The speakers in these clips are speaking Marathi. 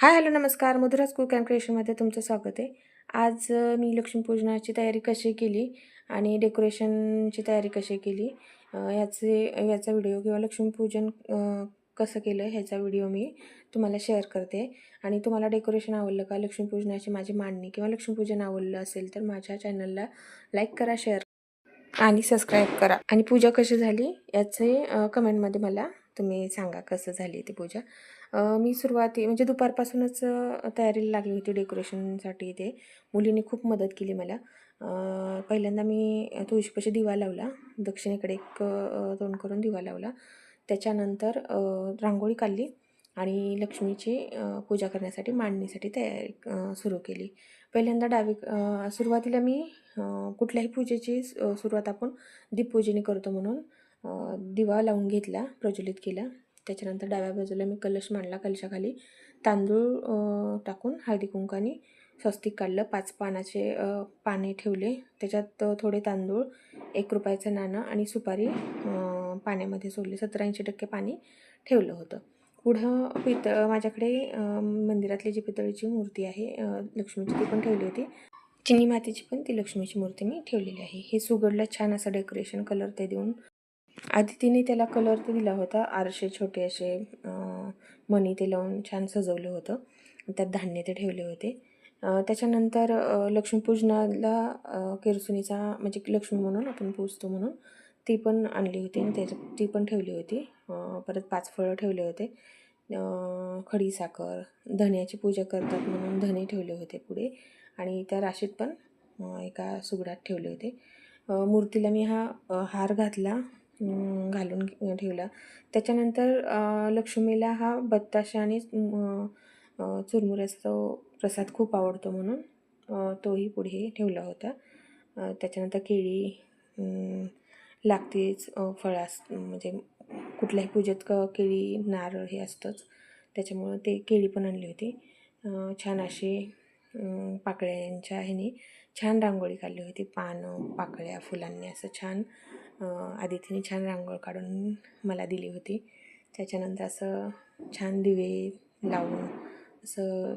हाय हॅलो नमस्कार. मधुराज कुक अँड क्रिएशनमध्ये तुमचं स्वागत आहे. आज मी लक्ष्मीपूजनाची तयारी कशी केली आणि डेकोरेशनची तयारी कशी केली याचे याचा व्हिडिओ किंवा लक्ष्मीपूजन कसं केलं ह्याचा व्हिडिओ मी तुम्हाला शेअर करते. आणि तुम्हाला डेकोरेशन आवडलं का लक्ष्मीपूजनाची माझी मांडणी किंवा लक्ष्मीपूजन आवडलं असेल तर माझ्या चॅनलला लाईक करा शेअर आणि सबस्क्राईब करा. आणि पूजा कशी झाली याचे कमेंटमध्ये मला तुम्ही सांगा कसं झाली ती पूजा. मी सुरुवाती म्हणजे दुपारपासूनच तयारीला लागली होती डेकोरेशनसाठी ते मुलीने खूप मदत केली मला. पहिल्यांदा मी तुळशीपाशी दिवा लावला. दक्षिणेकडे एक तोंड करून दिवा लावला. त्याच्यानंतर रांगोळी काढली आणि लक्ष्मीची पूजा करण्यासाठी मांडणीसाठी तयारी सुरू केली. पहिल्यांदा डावी सुरुवातीला मी कुठल्याही पूजेची सुरुवात आपण दीपपूजेने करतो म्हणून दिवा लावून घेतला प्रज्वलित केला. त्याच्यानंतर डाव्या बाजूला मी कलश मांडला कलशाखाली तांदूळ टाकून हळदी कुंकाने स्वस्तिक काढलं. पाच पानाचे पाने ठेवले. त्याच्यात थोडे तांदूळ एक रुपयाचं नाणं आणि सुपारी पाण्यामध्ये सोडले. सत्तर ऐंशी टक्के पाणी ठेवलं होतं. पुढं पितळ माझ्याकडे मंदिरातली जी पितळीची मूर्ती आहे लक्ष्मीची ती पण ठेवली होती. चिनी मातीची पण ती लक्ष्मीची मूर्ती मी ठेवलेली आहे. हे सुगडला छान असं डेकोरेशन कलर ते देऊन आधी तिने त्याला कलर ते दिला होता. आरसे छोटे असे मणी ते लावून छान सजवलं होतं. त्यात धान्य ते ठेवले होते. त्याच्यानंतर लक्ष्मीपूजनाला केरसुनीचा म्हणजे लक्ष्मी म्हणून आपण पूजतो म्हणून ती पण आणली होती आणि त्याच्या ती पण ठेवली होती. परत पाच फळं ठेवले होते. खडीसाखर धण्याची पूजा करतात म्हणून धणे ठेवले होते पुढे. आणि त्या राशीत पण एका सुगडात ठेवले होते. मूर्तीला मी हा हार घातला. घालून ठेवला. त्याच्यानंतर लक्ष्मीला हा बत्ताशा आणि चुरमुऱ्याचा तो प्रसाद खूप आवडतो म्हणून तोही पुढे ठेवला होता. त्याच्यानंतर केळी लागतेच फळास म्हणजे कुठल्याही पूजेत क केळी नारळ हे असतंच. त्याच्यामुळं ते केळी पण आणली होती. छान अशी पाकळ्यांच्या ह्याने छान रांगोळी काढली होती. पानं पाकळ्या फुलांनी असं छान आदितीने छान रांगोळ काढून मला दिली होती. त्याच्यानंतर असं छान दिवे लावून असं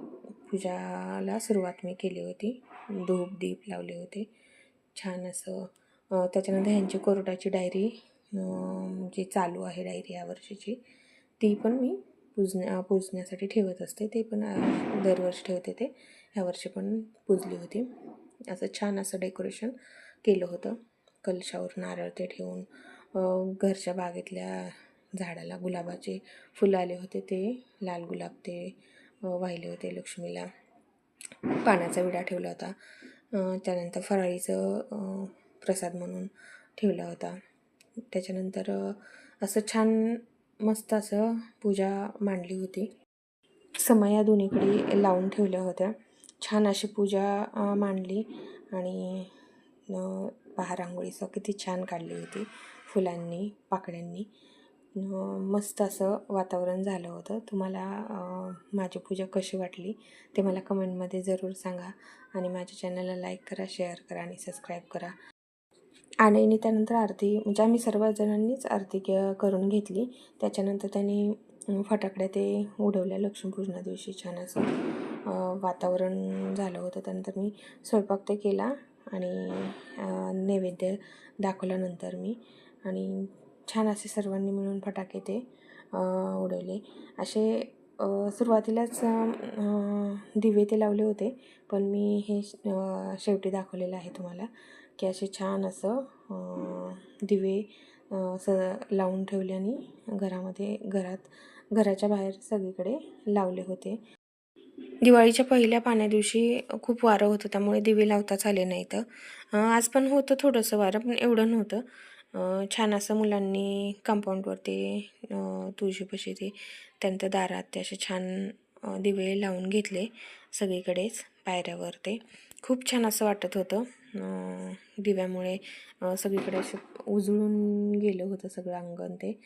पूजाला सुरुवात मी केली होती. धूप दीप लावले होते. छान असं त्याच्यानंतर ह्यांची कोर्टाची डायरी जी चालू आहे डायरी या वर्षीची ती पण मी पूजण्या पूजण्यासाठी ठेवत असते. ते पण दरवर्षी ठेवते ते. ह्या वर्षी पण पूजली होती. असं छान असं डेकोरेशन केलं होतं. कलशावर नारळ ते ठेवून घरच्या बागेतल्या झाडाला गुलाबाचे फुलं आले होते ते लाल गुलाब ते वाहिले होते लक्ष्मीला. पाण्याचा विडा ठेवला होता. त्यानंतर फराळीचं प्रसाद म्हणून ठेवला होता. त्याच्यानंतर असं छान मस्त असं पूजा मांडली होती. समया दोन्हीकडे लावून ठेवल्या होत्या. छान अशी पूजा मांडली आणि अ, पहा रांगोळीचं किती छान काढली होती फुलांनी पाकळ्यांनी. मस्त असं वातावरण झालं होतं. तुम्हाला माझी पूजा कशी वाटली ते मला कमेंटमध्ये जरूर सांगा आणि माझ्या चॅनलला लाईक करा शेअर करा आणि सबस्क्राईब करा. आणि त्यानंतर आरती म्हणजे आम्ही सर्वजणांनीच आरती के करून घेतली. त्याच्यानंतर त्यांनी फटाकड्या ते उडवल्या. लक्ष्मीपूजना दिवशी छान असं वातावरण झालं होतं त्यानंतर मी स्वयंपाक ते केला आणि नैवेद्य दाखवल्यानंतर मी. आणि छान असे सर्वांनी मिळून फटाके ते उडवले. असे सुरुवातीलाच दिवे ते लावले होते पण मी हे शेवटी दाखवलेलं आहे तुम्हाला की असे छान असं दिवे स लावून ठेवले आणि घरामध्ये घरात घराच्या बाहेर सगळीकडे लावले होते. दिवाळीच्या पहिल्या पाण्या दिवशी खूप वारं होतं त्यामुळे दिवे लावताच आले नाहीत. तर आज पण होतं थोडंसं वारं पण एवढं नव्हतं. छान असं मुलांनी कंपाऊंडवरती तुळशीपशी तुळशीपाशी ते त्यांच्या दारात ते असे छान दिवे लावून घेतले सगळीकडेच पायऱ्यावर ते. खूप छान असं वाटत होतं. दिव्यामुळे सगळीकडे असं उजळून गेलं होतं सगळं अंगण ते.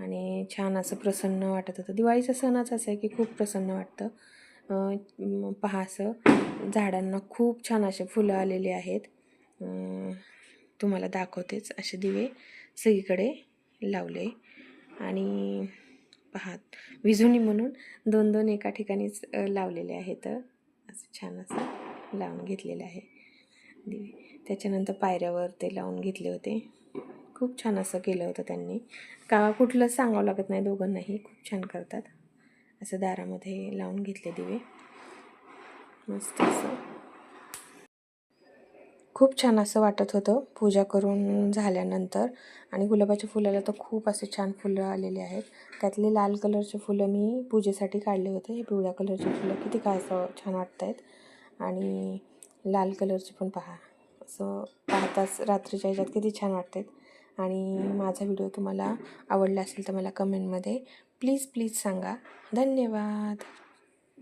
आणि छान असं प्रसन्न वाटत होतं. दिवाळीचा सणच असं आहे की खूप प्रसन्न वाटतं. पहा असं झाडांना खूप छान असे फुलं आलेले आहेत. तुम्हाला दाखवतेच असे दिवे सगळीकडे लावले. आणि पहा विजुनी म्हणून दोन दोन एका ठिकाणीच लावलेले आहेत. असं छान असं लावून घेतलेलं आहे दिवे. त्याच्यानंतर पायऱ्यावर ते लावून घेतले होते. खूप छान असं केलं होतं त्यांनी. का कुठलंच सांगावं लागत नाही दोघांनाही खूप छान करतात. असं दारामध्ये लावून घेतले दिवे. मस्त असं. खूप छान असं वाटत होतं पूजा करून झाल्यानंतर. आणि गुलाबाच्या फुलाला तर खूप असे छान फुलं आलेले आहेत. त्यातले लाल कलरचे फुलं मी पूजेसाठी काढले होते. हे पिवळ्या कलरचे फुलं किती काय असं छान वाटत आहेत आणि लाल कलरचे पण पहा. असं पाहताच रात्रीच्या ह्याच्यात किती छान वाटतात आणि माझा व्हिडिओ तुम्हाला आवडला असेल तर मला कमेंटमध्ये प्लीज प्लीज सांगा. धन्यवाद.